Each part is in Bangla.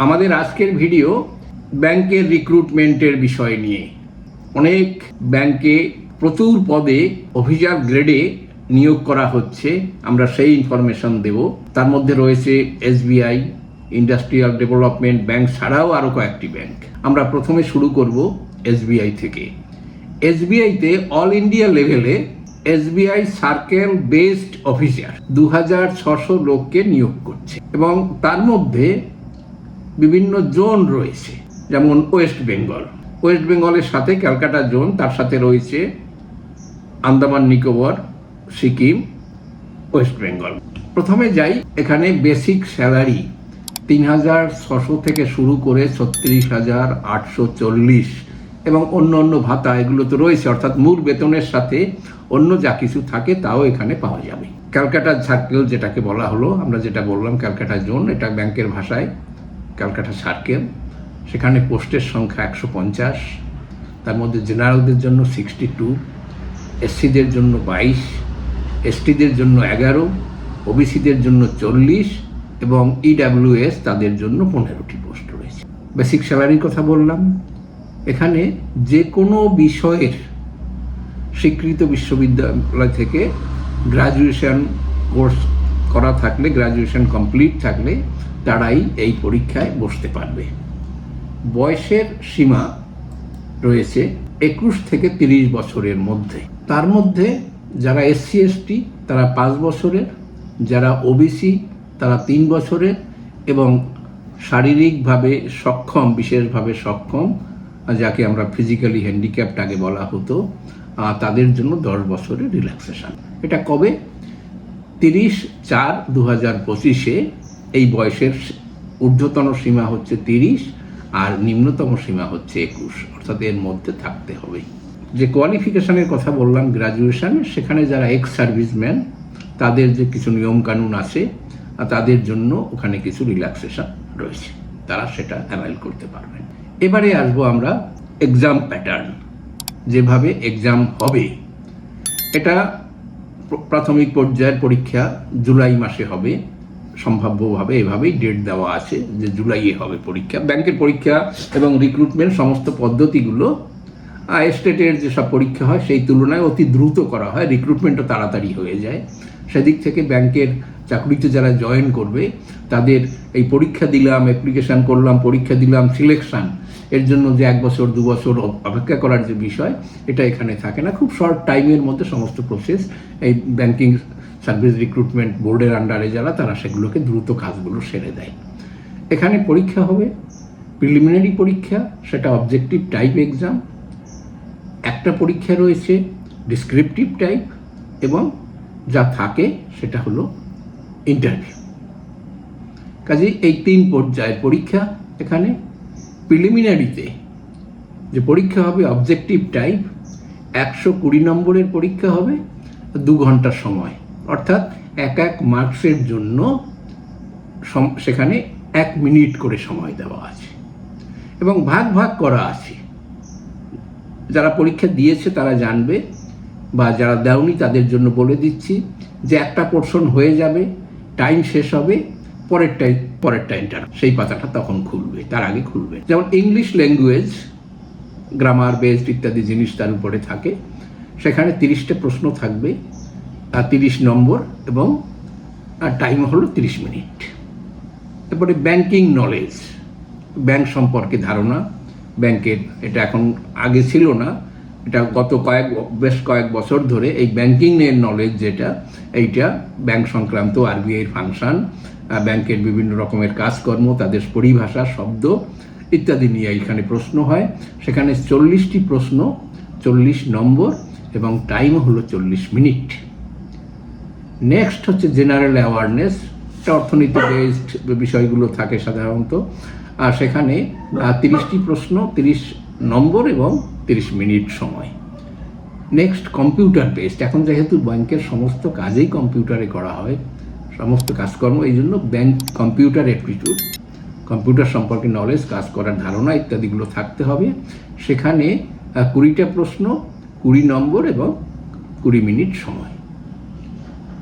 আমাদের আজকের ভিডিও ব্যাংকের রিক্রুটমেন্টের বিষয় নিয়ে। অনেক ব্যাংকে প্রচুর পদে অফিসার গ্রেডে নিয়োগ করা হচ্ছে। আমরা সেই ইনফরমেশন দেব। তার মধ্যে রয়েছে এসবিআই ইন্ডাস্ট্রিয়াল ডেভেলপমেন্ট ব্যাংক ছাড়াও আরও কয়েকটি ব্যাংক। আমরা প্রথমে শুরু করব এসবিআই থেকে। এসবিআইতে অল ইন্ডিয়া লেভেলে এসবিআই সার্কেল বেসড অফিসার দু হাজার ছশো লোককে নিয়োগ করছে। এবং তার মধ্যে বিভিন্ন জোন রয়েছে, যেমন ওয়েস্ট বেঙ্গল। ওয়েস্ট বেঙ্গলের সাথে ক্যালকাটা জোন, তার সাথে রয়েছে আন্দামান, নিকোবর, সিকিম, ওয়েস্ট বেঙ্গল। প্রথমে যাই এখানে বেসিক স্যালারি তিন হাজার ছশো থেকে শুরু করে ছত্রিশ হাজার আটশো চল্লিশ এবং অন্য অন্য ভাতা এগুলো তো রয়েছে, অর্থাৎ মূল বেতনের সাথে অন্য যা কিছু থাকে তাও এখানে পাওয়া যাবে। ক্যালকাটা সার্কেল যেটাকে বলা হলো, আমরা যেটা বললাম ক্যালকাটা জোন, এটা ব্যাংকের ভাষায়। ক্যালকাটা সার্কেল, সেখানে পোস্টের সংখ্যা একশো পঞ্চাশ, তার মধ্যে জেনারেলদের জন্য সিক্সটি টু, এসসিদের জন্য বাইশ, এসটিদের জন্য এগারো, ওবিসিদের জন্য চল্লিশ এবং ইডাব্লিউএস তাদের জন্য পনেরোটি পোস্ট রয়েছে। বেসিক স্যালারির কথা বললাম। এখানে যে কোনো বিষয়ের স্বীকৃত বিশ্ববিদ্যালয় থেকে গ্রাজুয়েশন কোর্স করা থাকলে গ্রাজুয়েশন কমপ্লিট থাকলে তারাই এই পরীক্ষায় বসতে পারবে। বয়সের সীমা রয়েছে একুশ থেকে তিরিশ বছরের মধ্যে। তার মধ্যে যারা এসসি, এসটি, তারা পাঁচ বছরের, যারা ওবিসি, তারা তিন বছরের এবং শারীরিকভাবে সক্ষম, বিশেষভাবে সক্ষম যাকে আমরা ফিজিক্যালি হ্যান্ডিক্যাপ্ট আগে বলা হতো তাদের জন্য দশ বছরের রিল্যাক্সেশন এটা কবে? তিরিশ চার দু হাজার পঁচিশে এই বয়সের ঊর্ধ্বতন সীমা হচ্ছে তিরিশ আর নিম্নতম সীমা হচ্ছে একুশ। অর্থাৎ এর মধ্যে থাকতে হবে যে কোয়ালিফিকেশনের কথা বললাম গ্রাজুয়েশন সেখানে যারা এক্স সার্ভিসম্যান তাদের যে কিছু নিয়মকানুন আছে, আর তাদের জন্য ওখানে কিছু রিল্যাক্সেশন রয়েছে। তারা সেটা অ্যাভাইল করতে পারবেন। এবারে আসব আমরা এক্সাম প্যাটার্ন যেভাবে এক্সাম হবে, এটা প্রাথমিক পর্যায়ের পরীক্ষা জুলাই মাসে হবে। সম্ভাব্যভাবে এভাবেই ডেট দেওয়া আছে যে জুলাইয়ে হবে পরীক্ষা। ব্যাংকের পরীক্ষা এবং রিক্রুটমেন্ট সমস্ত পদ্ধতিগুলো স্টেটের যেসব পরীক্ষা হয় সেই তুলনায় অতি দ্রুত করা হয়। রিক্রুটমেন্টও তাড়াতাড়ি হয়ে যায়। সেদিক থেকে ব্যাংকের চাকরিতে যারা জয়েন করবে, তাদের এই পরীক্ষা দিলাম অ্যাপ্লিকেশন করলাম, পরীক্ষা দিলাম সিলেকশন এর জন্য যে এক বছর, দু বছর অপেক্ষা করার যে বিষয়, এটা এখানে থাকে না। খুব শর্ট টাইমের মধ্যে সমস্ত প্রসেস এই ব্যাংকিং সার্ভিস রিক্রুটমেন্ট বোর্ডের আন্ডারে যারা, তারা সেগুলোকে দ্রুত কাজগুলো সেরে দেয়। এখানে পরীক্ষা হবে প্রিলিমিনারি পরীক্ষা, সেটা অবজেক্টিভ টাইপ এক্সাম একটা পরীক্ষা রয়েছে ডিসক্রিপটিভ টাইপ এবং যা থাকে সেটা হলো ইন্টারভিউ কাজে এই তিন পর্যায়ের পরীক্ষা এখানে প্রিলিমিনারিতে যে পরীক্ষা হবে অবজেক্টিভ টাইপ একশো কুড়ি নম্বরের পরীক্ষা হবে, দু ঘণ্টার সময়। অর্থাৎ এক এক মার্কসের জন্য সেখানে এক মিনিট করে সময় দেওয়া আছে। এবং ভাগ ভাগ করা আছে। যারা পরীক্ষা দিয়েছে তারা জানবে, বা যারা দেওনি তাদের জন্য বলে দিচ্ছি যে একটা পোর্শন হয়ে যাবে টাইম শেষ হবে পরের টাইম পরের টাইমটা সেই পাতাটা তখন খুলবে, তার আগে খুলবে। যেমন ইংলিশ ল্যাঙ্গুয়েজ গ্রামার বেসড ইত্যাদি জিনিস তার উপরে থাকে। সেখানে তিরিশটা প্রশ্ন থাকবে তিরিশ নম্বর এবং টাইম হলো তিরিশ মিনিট তারপরে ব্যাংকিং নলেজ ব্যাংক সম্পর্কে ধারণা। ব্যাংকের এটা এখন আগে ছিল না, এটা গত কয়েক, বেশ কয়েক বছর ধরে এই ব্যাংকিংয়ের নলেজ যেটা, এইটা ব্যাংক সংক্রান্ত আরবিআইয়ের ফাংশন ব্যাংকের বিভিন্ন রকমের কাজকর্ম, তাদের পরিভাষা, শব্দ ইত্যাদি নিয়ে এখানে প্রশ্ন হয়। সেখানে চল্লিশটি প্রশ্ন, চল্লিশ নম্বর এবং টাইম হলো চল্লিশ মিনিট। নেক্সট হচ্ছে জেনারেল অ্যাওয়ারনেস। এটা অর্থনীতি বেসড বিষয়গুলো থাকে সাধারণত। আর সেখানে তিরিশটি প্রশ্ন, তিরিশ নম্বর এবং তিরিশ মিনিট সময়। নেক্সট, কম্পিউটার বেসড এখন যেহেতু ব্যাংকের সমস্ত কাজেই কম্পিউটারে করা হয় সমস্ত কাজকর্ম, এই জন্য ব্যাংক কম্পিউটার অ্যাপটিটিউড কম্পিউটার সম্পর্কে নলেজ কাজ করার ধারণা ইত্যাদিগুলো থাকতে হবে। সেখানে কুড়িটা প্রশ্ন, কুড়ি নম্বর এবং কুড়ি মিনিট সময়।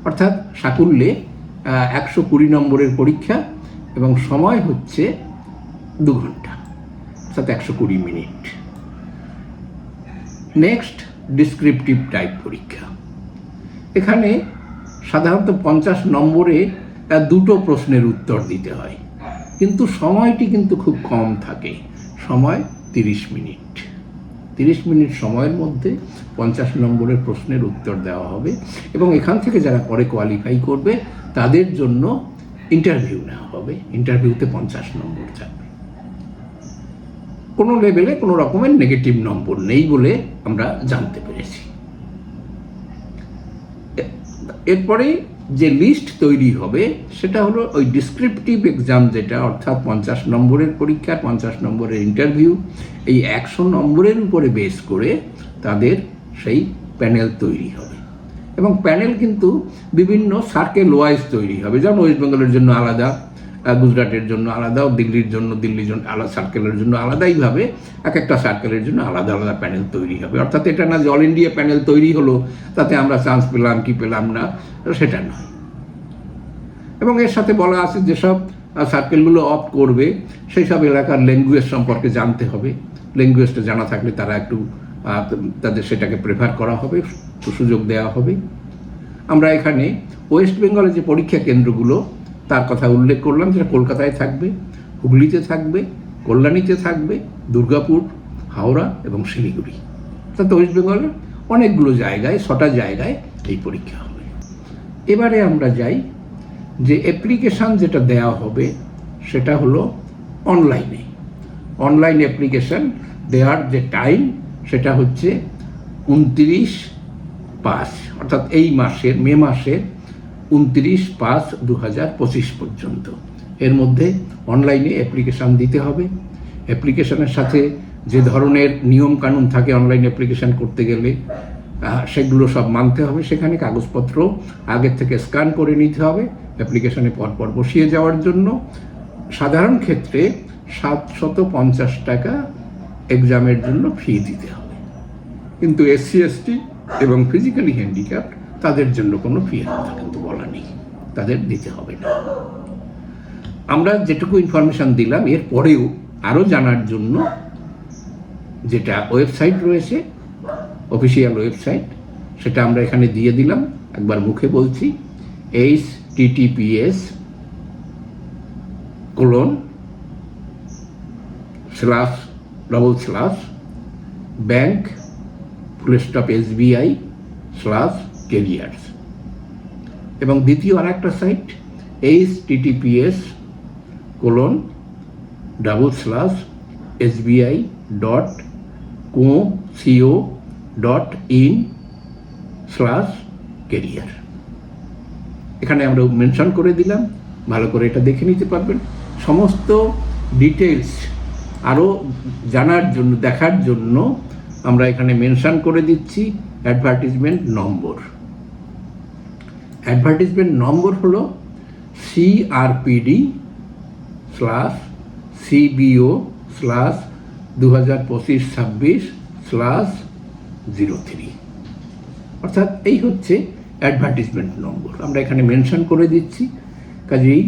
অর্থাৎ সাকুল্যে একশো কুড়ি নম্বরের পরীক্ষা এবং সময় হচ্ছে দু ঘণ্টা, অর্থাৎ একশো কুড়ি মিনিট। নেক্সট ডিসক্রিপটিভ টাইপ পরীক্ষা। এখানে সাধারণত পঞ্চাশ নম্বরে আহ, দুটো প্রশ্নের উত্তর দিতে হয়। কিন্তু সময়টি কিন্তু খুব কম থাকে। সময় তিরিশ মিনিট। তিরিশ মিনিট সময়ের মধ্যে পঞ্চাশ নম্বরের প্রশ্নের উত্তর দেওয়া হবে এবং এখান থেকে যারা পরে কোয়ালিফাই করবে তাদের জন্য ইন্টারভিউ নেওয়া হবে। ইন্টারভিউতে পঞ্চাশ নম্বর থাকবে কোনো লেভেলে কোনো রকমের নেগেটিভ নম্বর নেই বলে আমরা জানতে পেরেছি। এরপরে যে লিস্ট তৈরি হবে, সেটা হলো ওই ডিসক্রিপটিভ এক্সাম যেটা, অর্থাৎ পঞ্চাশ নম্বরের পরীক্ষা, পঞ্চাশ নম্বরের ইন্টারভিউ এই একশো নম্বরের উপরে বেস করে তাদের সেই প্যানেল তৈরি হবে। এবং প্যানেল কিন্তু বিভিন্ন সার্কেল ওয়াইজ তৈরি হবে, যেমন ওয়েস্ট বেঙ্গলের জন্য আলাদা গুজরাটের জন্য আলাদা দিল্লির জন্য দিল্লির জন্য আলাদা সার্কেলের জন্য আলাদাইভাবে এক একটা সার্কেলের জন্য আলাদা আলাদা প্যানেল তৈরি হবে। অর্থাৎ এটা না যে অল ইন্ডিয়া প্যানেল তৈরি হলো, তাতে আমরা চান্স পেলাম কি পেলাম না, সেটা নয় এবং এর সাথে বলা আছে যেসব সার্কেলগুলো অফ করবে, সেই সব এলাকার ল্যাঙ্গুয়েজ সম্পর্কে জানতে হবে। ল্যাঙ্গুয়েজটা জানা থাকলে তারা একটু তাদের সেটাকে প্রেফার করা হবে, সুযোগ দেওয়া হবে। আমরা এখানে ওয়েস্ট বেঙ্গলের যে পরীক্ষা কেন্দ্রগুলো তার কথা উল্লেখ করলাম যেটা কলকাতায় থাকবে, হুগলিতে থাকবে, কল্যাণীতে থাকবে, দুর্গাপুর, হাওড়া এবং শিলিগুড়ি। অর্থাৎ ওয়েস্ট বেঙ্গলের অনেকগুলো জায়গায়, ছটা জায়গায় এই পরীক্ষা হবে। এবারে আমরা যাই, যে অ্যাপ্লিকেশান যেটা দেওয়া হবে সেটা হলো অনলাইনে অনলাইন অ্যাপ্লিকেশান দেওয়ার যে টাইম সেটা হচ্ছে উনত্রিশ পাঁচ, অর্থাৎ এই মাসের, মে মাসের উনত্রিশ পাঁচ দু পর্যন্ত। এর মধ্যে অনলাইনে অ্যাপ্লিকেশান দিতে হবে। অ্যাপ্লিকেশনের সাথে যে ধরনের নিয়ম কানুন থাকে অনলাইন অ্যাপ্লিকেশান করতে গেলে সেগুলো সব মানতে হবে। সেখানে কাগজপত্র আগের থেকে স্ক্যান করে নিতে হবে। অ্যাপ্লিকেশনে পরপর বসিয়ে যাওয়ার জন্য সাধারণ ক্ষেত্রে সাতশত পঞ্চাশ টাকা এক্সামের জন্য ফি দিতে হবে। কিন্তু এসসি এসটি এবং ফিজিক্যালি হ্যান্ডিক্যাপ তাদের জন্য কোনো ফি কথা কিন্তু বলা নেই। তাদের দিতে হবে না। আমরা যেটুকু ইনফরমেশন দিলাম, এর পরেও আরও জানার জন্য যেটা ওয়েবসাইট রয়েছে অফিসিয়াল ওয়েবসাইট সেটা আমরা এখানে দিয়ে দিলাম। একবার মুখে বলছি H TTPS colon slash double slash bank full stop SBI slash careers এবং দ্বিতীয় আর একটা site H TTPS colon double slash SBI dot co CO dot in slash career এখানে আমরা মেনশন করে দিলাম, ভালো করে এটা দেখে নিতে পারবেন। সমস্ত ডিটেলস আরও জানার জন্য, দেখার জন্য আমরা এখানে মেনশন করে দিচ্ছি অ্যাডভার্টিজমেন্ট নম্বর। অ্যাডভার্টিজমেন্ট নম্বর হলো সিআরপিডি স্ল্যাশ সিবিও স্ল্যাশ দু হাজার পঁচিশ ছাব্বিশ স্ল্যাশ জিরো থ্রি অর্থাৎ এই হচ্ছে অ্যাডভার্টিজমেন্ট নম্বর আমরা এখানে মেনশন করে দিচ্ছি। কাজেই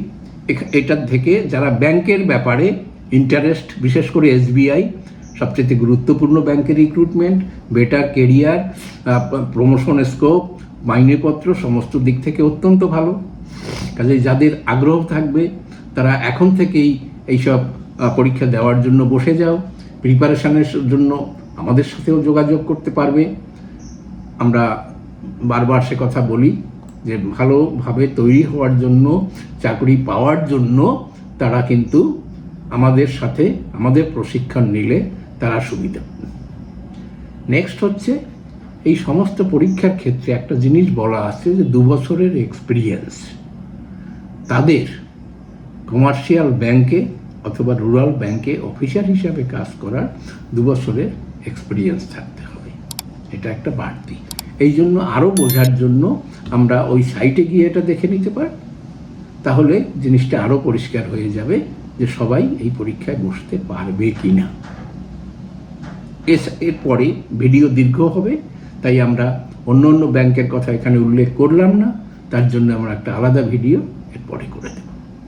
এটার থেকে যারা ব্যাংকের ব্যাপারে ইন্টারেস্ট বিশেষ করে এসবিআই সবচেয়ে গুরুত্বপূর্ণ ব্যাংকের recruitment better career promotion scope মাইনেপত্র সমস্ত দিক থেকে অত্যন্ত ভালো। কাজে যাদের আগ্রহ থাকবে, তারা এখন থেকেই এইসব পরীক্ষা দেওয়ার জন্য বসে যাও। প্রিপারেশনের জন্য আমাদের সাথেও যোগাযোগ করতে পারবে। আমরা বারবার সে কথা বলি যে, ভালোভাবে তৈরি হওয়ার জন্য, চাকরি পাওয়ার জন্য তারা কিন্তু আমাদের সাথে, আমাদের প্রশিক্ষণ নিলে তারা সুবিধা। নেক্সট হচ্ছে এই সমস্ত পরীক্ষার ক্ষেত্রে একটা জিনিস বলা আছে যে দু বছরের এক্সপিরিয়েন্স তাদের কমার্শিয়াল ব্যাংকে অথবা রুরাল ব্যাংকে অফিসার হিসাবে কাজ করার দু বছরের এক্সপিরিয়েন্স থাকতে হবে। এটা একটা বাড়তি। এই জন্য আরও বোঝার জন্য আমরা ওই সাইটে গিয়ে এটা দেখে নিতে পারি। তাহলে জিনিসটা আরও পরিষ্কার হয়ে যাবে যে সবাই এই পরীক্ষায় বসতে পারবে কি না এরপরে ভিডিও দীর্ঘ হবে। তাই আমরা অন্য অন্য ব্যাংকের কথা এখানে উল্লেখ করলাম না, তার জন্য আমরা একটা আলাদা ভিডিও এরপরে করে দেব।